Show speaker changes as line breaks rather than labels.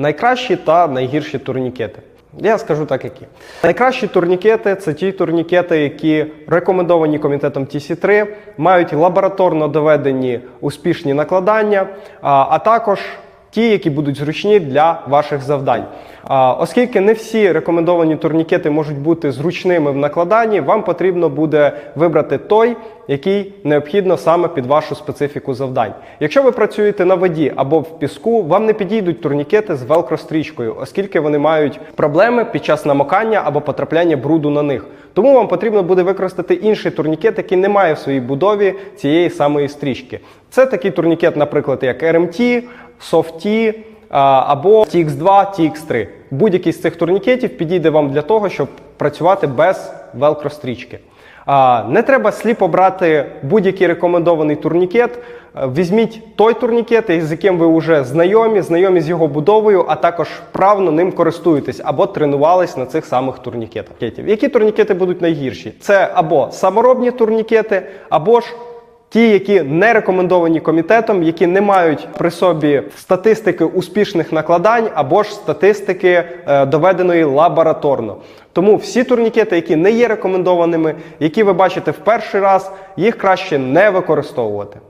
Найкращі та найгірші турнікети. Я скажу так, які. Найкращі турнікети це ті турнікети, які рекомендовані комітетом TC3, мають лабораторно доведені успішні накладання, а також ті, які будуть зручні для ваших завдань. Оскільки не всі рекомендовані турнікети можуть бути зручними в накладанні, вам потрібно буде вибрати той, який необхідно саме під вашу специфіку завдань. Якщо ви працюєте на воді або в піску, вам не підійдуть турнікети з велкрострічкою, оскільки вони мають проблеми під час намокання або потрапляння бруду на них. Тому вам потрібно буде використати інший турнікет, який не має в своїй будові цієї самої стрічки. Це такий турнікет, наприклад, як RMT, А, або TX2, TX3. Будь-який з цих турнікетів підійде вам для того, щоб працювати без велкрострічки. Не треба сліпо брати будь-який рекомендований турнікет. Е, Візьміть той турнікет, з яким ви вже знайомі, знайомі з його будовою, а також вправно ним користуєтесь або тренувались на цих самих турнікетах. Які турнікети будуть найгірші? Це або саморобні турнікети, або ж Ті, які не рекомендовані комітетом, які не мають при собі статистики успішних накладань або ж статистики е, доведеної лабораторно. Тому всі турнікети, які не є рекомендованими, які ви бачите в перший раз, їх краще не використовувати.